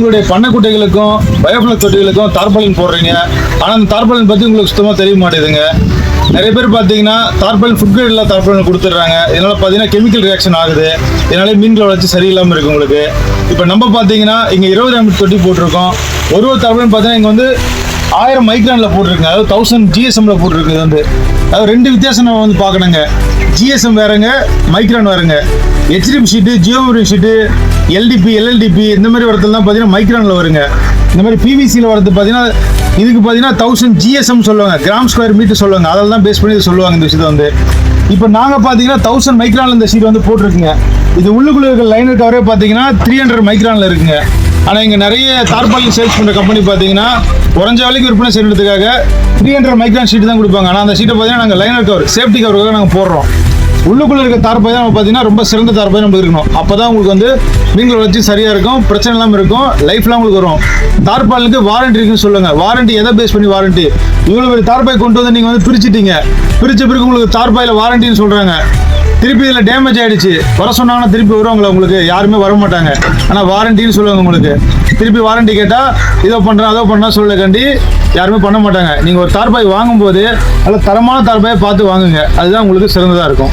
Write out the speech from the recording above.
உங்களுடைய பண்ணைக்குட்டைகளுக்கும் பயோஃபிளக் தொட்டிகளுக்கும் தார்பாலின் போடுறீங்க. ஆனால் அந்த தார்பாலின் பற்றி உங்களுக்கு சுத்தமாக தெரிய மாட்டேதுங்க. நிறைய பேர் பார்த்தீங்கன்னா தார்பாலின் ஃபுட் கிரேட் இல்லாத தார்பாலின் கொடுத்துட்றாங்க. இதனால் பார்த்தீங்கன்னா கெமிக்கல் ரியாக்ஷன் ஆகுது. இதனால மீன்கள் வளர்ச்சி சரியில்லாமல் இருக்குது உங்களுக்கு. இப்போ நம்ம பார்த்தீங்கன்னா இங்கே இருபது எம்எல் தொட்டி போட்டிருக்கோம். ஒரு ஒரு தார்பாலின் பார்த்தீங்கன்னா இங்கே வந்து ஆயிரம் மைக்ரானில் போட்டிருக்குங்க அதாவது தௌசண்ட் ஜிஎஸ்எம்ல போட்டிருக்குது வந்து. அதாவது ரெண்டு வித்தியாசம் நம்ம வந்து பார்க்கணுங்க. ஜிஎஸ்எம் வேறங்க மைக்ரான் வேறங்க. HDM sheet geometry sheet LDP LLDP இந்த மாதிரி வரதுலாம் பார்த்தீங்கன்னா மைக்ரானில் வருங்க. இந்த மாதிரி பிவிசியில் வரது பார்த்தீங்கன்னா இதுக்கு பார்த்தீங்கன்னா தௌசண்ட் ஜிஎஸ்எம் சொல்லுவாங்க. கிராம் ஸ்கொயர் மீட்டர் சொல்லுவாங்க. அதில் தான் பேஸ் பண்ணி சொல்லுவாங்க இந்த விஷயத்தை வந்து. இப்போ நாங்கள் பார்த்தீங்கன்னா தௌசண்ட் மைக்ரானில் இந்த ஷீட் வந்து போட்டிருக்குங்க. இது உள்ளுக்குள்ளே இருக்கிற லைனுக்கு கவரே பார்த்தீங்கன்னா த்ரீ ஹண்ட்ரட் மைக்ரானில் இருக்குங்க. ஆனால் இங்கே நிறைய தார்பாலின் சேல்ஸ் பண்ணுற கம்பெனி பார்த்தீங்கன்னா குறைஞ்ச வேலைக்கு விற்பனை செய்யறதுக்காக த்ரீ ஹண்ட்ரட் மைக்ரான் ஷீட் தான் கொடுப்பாங்க. ஆனால் அந்த ஷீட்டை பார்த்தீங்கன்னா நாங்கள் லைனர் கவர் சேஃப்டி கவருக்காக நாங்கள் போடுறோம். உள்ளுக்குள்ளே இருக்க தார்பாய் தான் நம்ம பார்த்தீங்கன்னா ரொம்ப சிறந்த தார்பாய் நம்ம இருக்கணும் அப்போ தான் உங்களுக்கு வந்து மீன்கள் வச்சு சரியாக இருக்கும் பிரச்சனை இல்லாமல் இருக்கும் லைஃப்லாம் உங்களுக்கு வரும். தார்பாலுக்கு வாரண்டி இருக்குன்னு சொல்லுங்க. வாரண்டி எதை பேஸ் பண்ணி வாரண்டி இவ்வளோ பெரிய தார்பாய் கொண்டு வந்து நீங்கள் வந்து பிரிச்சிட்டீங்க. பிரிச்ச பிறகு உங்களுக்கு தார்பாயில் வாரண்டின்னு சொல்கிறாங்க திருப்பி இதில் டேமேஜ் ஆகிடுச்சு வர சொன்னாங்கன்னா திருப்பி வருவாங்களா உங்களுக்கு. யாருமே வர மாட்டாங்க. ஆனால் வாரண்டின்னு சொல்லுவாங்க உங்களுக்கு. திருப்பி வாரண்டி கேட்டால் இதை பண்ணுறேன் அதோ பண்ணால் சொல்ல கண்டி யாருமே பண்ண மாட்டாங்க. நீங்கள் ஒரு தார்பாய் வாங்கும்போது நல்ல தரமான தார்பாயை பார்த்து வாங்குங்க. அதுதான் உங்களுக்கு சிறந்ததாக இருக்கும்.